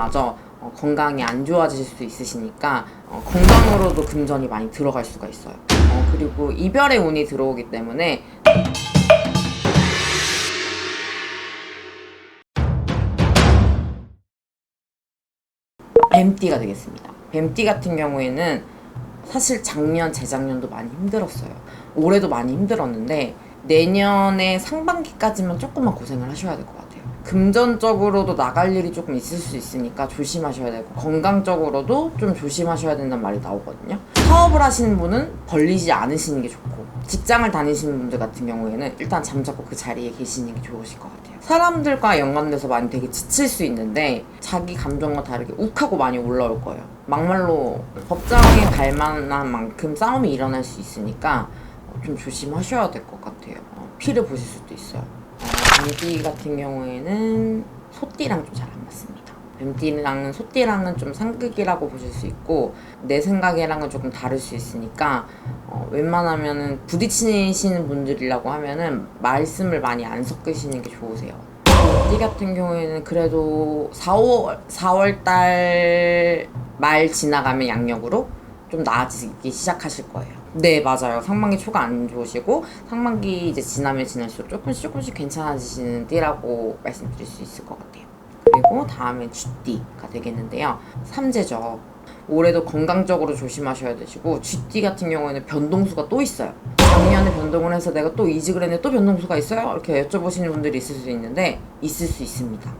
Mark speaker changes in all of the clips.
Speaker 1: 가족들마저 어, 건강이 안 좋아지실 수 있으시니까 어, 건강으로도 금전이 많이 들어갈 수가 있어요. 어, 그리고 이별의 운이 들어오기 때문에 뱀띠가 되겠습니다. 뱀띠 같은 경우에는 사실 작년, 재작년도 많이 힘들었어요. 올해도 많이 힘들었는데 내년에 상반기까지만 조금만 고생을 하셔야 될 것 같아요. 금전적으로도 나갈 일이 조금 있을 수 있으니까 조심하셔야 되고 건강적으로도 좀 조심하셔야 된다는 말이 나오거든요. 사업을 하시는 분은 벌리지 않으시는 게 좋고 직장을 다니시는 분들 같은 경우에는 일단 잠자코 그 자리에 계시는 게 좋으실 것 같아요. 사람들과 연관돼서 많이 되게 지칠 수 있는데 자기 감정과 다르게 욱하고 많이 올라올 거예요. 막말로 법정에 갈 만한 만큼 싸움이 일어날 수 있으니까 좀 조심하셔야 될 것 같아요. 어, 피를 보실 수도 있어요. 어, 뱀띠 같은 경우에는 소띠랑 좀 잘 안 맞습니다. 뱀띠랑은 소띠랑은 좀 상극이라고 보실 수 있고 내 생각이랑은 조금 다를 수 있으니까 어, 웬만하면은 부딪히시는 분들이라고 하면은 말씀을 많이 안 섞으시는 게 좋으세요. 띠 같은 경우에는 그래도 4, 5, 4월 달 말 지나가면 양력으로 좀 나아지기 시작하실 거예요. 네, 맞아요. 상반기 초가 안 좋으시고 상반기 이제 지나면 지날수록 조금씩 조금씩 괜찮아지시는 띠라고 말씀드릴 수 있을 것 같아요. 그리고 다음엔 쥐띠가 되겠는데요. 삼재죠. 올해도 건강적으로 조심하셔야 되시고 쥐띠 같은 경우에는 변동수가 또 있어요. 작년에 변동을 해서 내가 또 이직을 했는데 또 변동수가 있어요? 이렇게 여쭤보시는 분들이 있을 수 있는데 있을 수 있습니다.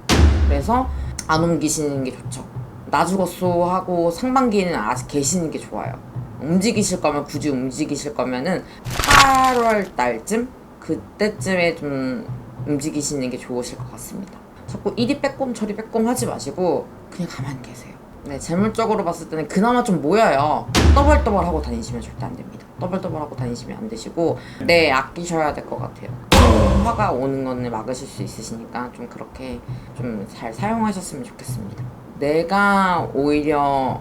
Speaker 1: 그래서 안 옮기시는 게 좋죠. 나 죽었어 하고 상반기에는 아직 계시는 게 좋아요. 움직이실 거면 굳이 움직이실 거면은 8월 달쯤 그때쯤에 좀 움직이시는 게 좋으실 것 같습니다. 자꾸 이리 빼꼼 저리 빼꼼 하지 마시고 그냥 가만히 계세요. 네, 재물적으로 봤을 때는 그나마 좀 모여요. 떠벌떠벌 하고 다니시면 절대 안 됩니다. 떠벌떠벌 하고 다니시면 안 되시고 네, 아끼셔야 될 것 같아요. 좀 화가 오는 거는 막으실 수 있으시니까 좀 그렇게 좀 잘 사용하셨으면 좋겠습니다. 내가 오히려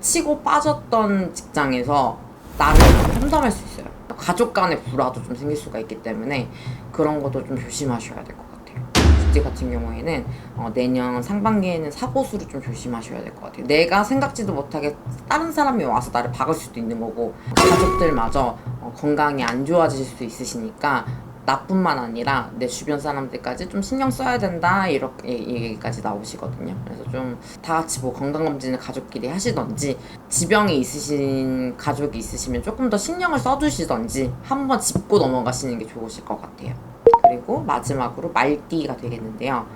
Speaker 1: 치고 빠졌던 직장에서 나를 좀 험담할 수 있어요. 가족 간의 불화도 좀 생길 수가 있기 때문에 그런 것도 좀 조심하셔야 될 것 같아요. 쥐띠 같은 경우에는 어, 내년 상반기에는 사고수를 좀 조심하셔야 될 것 같아요. 내가 생각지도 못하게 다른 사람이 와서 나를 박을 수도 있는 거고 가족들마저 어, 건강이 안 좋아지실 수 있으시니까 나뿐만 아니라 내 주변 사람들까지 좀 신경 써야 된다 이렇게 얘기까지 나오시거든요. 그래서 좀 다 같이 뭐 건강 검진을 가족끼리 하시던지 지병이 있으신 가족이 있으시면 조금 더 신경을 써주시던지 한번 짚고 넘어가시는 게 좋으실 것 같아요. 그리고 마지막으로 말띠가 되겠는데요.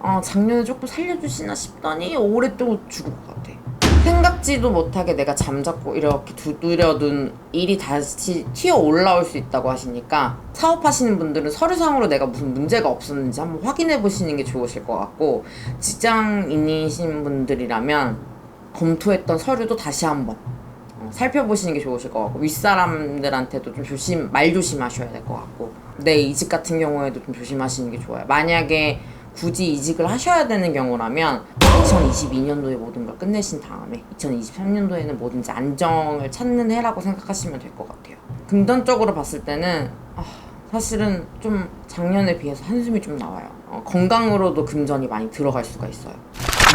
Speaker 1: 어, 작년에 조금 살려주시나 싶더니 올해 또 죽을 것 같아. 생각지도 못하게 내가 잠자코 이렇게 두드려둔 일이 다시 튀어 올라올 수 있다고 하시니까 사업하시는 분들은 서류상으로 내가 무슨 문제가 없었는지 한번 확인해 보시는 게 좋으실 것 같고 직장인이신 분들이라면 검토했던 서류도 다시 한번 어, 살펴보시는 게 좋으실 것 같고 윗사람들한테도 좀 조심 말 조심하셔야 될 것 같고 내 이직 같은 경우에도 좀 조심하시는 게 좋아요. 만약에 굳이 이직을 하셔야 되는 경우라면 2022년도에 모든 걸 끝내신 다음에 2023년도에는 뭐든지 안정을 찾는 해라고 생각하시면 될 것 같아요. 금전적으로 봤을 때는 아, 사실은 좀 작년에 비해서 한숨이 좀 나와요. 어, 건강으로도 금전이 많이 들어갈 수가 있어요.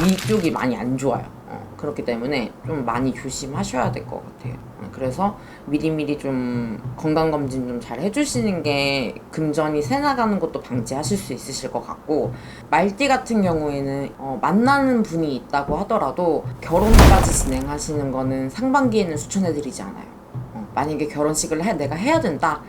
Speaker 1: 위쪽이 많이 안 좋아요. 어, 그렇기 때문에 좀 많이 조심하셔야 될 것 같아요. 어, 그래서 미리미리 좀 건강검진 좀 잘 해주시는 게 금전이 새 나가는 것도 방지하실 수 있으실 것 같고 말띠 같은 경우에는 어, 만나는 분이 있다고 하더라도 결혼까지 진행하시는 거는 상반기에는 추천해드리지 않아요. 어, 만약에 결혼식을 해, 내가 해야 된다.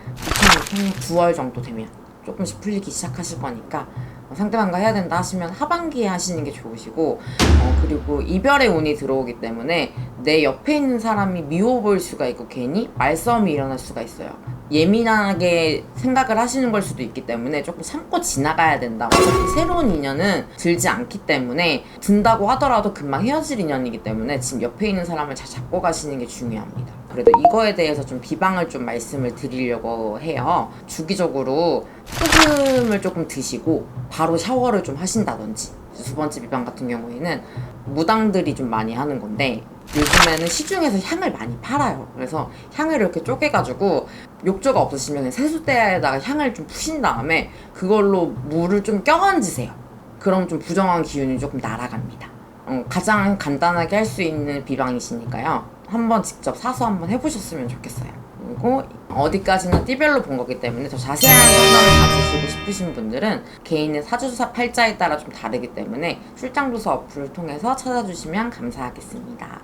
Speaker 1: 9월 정도 되면 조금씩 풀리기 시작하실 거니까 어, 상대방과 해야 된다 하시면 하반기에 하시는 게 좋으시고 어, 그리고 이별의 운이 들어오기 때문에 내 옆에 있는 사람이 미워 보일 수가 있고 괜히 말싸움이 일어날 수가 있어요. 예민하게 생각을 하시는 걸 수도 있기 때문에 조금 참고 지나가야 된다. 어차피 새로운 인연은 들지 않기 때문에 든다고 하더라도 금방 헤어질 인연이기 때문에 지금 옆에 있는 사람을 잘 잡고 가시는 게 중요합니다. 그래도 이거에 대해서 좀 비방을 좀 말씀을 드리려고 해요. 주기적으로 소금을 조금 드시고 바로 샤워를 좀 하신다든지 두 번째 비방 같은 경우에는 무당들이 좀 많이 하는 건데 요즘에는 시중에서 향을 많이 팔아요. 그래서 향을 이렇게 쪼개가지고 욕조가 없으시면 그냥 세숫대에다가 향을 좀 푸신 다음에 그걸로 물을 좀 껴만지세요. 그럼 좀 부정한 기운이 조금 날아갑니다. 어, 가장 간단하게 할 수 있는 비방이시니까요. 한번 직접 사서 한번 해보셨으면 좋겠어요. 그리고 어디까지나 띠별로 본 거기 때문에 더 자세한 상담을 받으시고 싶으신 분들은 개인의 사주사 팔자에 따라 좀 다르기 때문에 출장조사 어플을 통해서 찾아주시면 감사하겠습니다.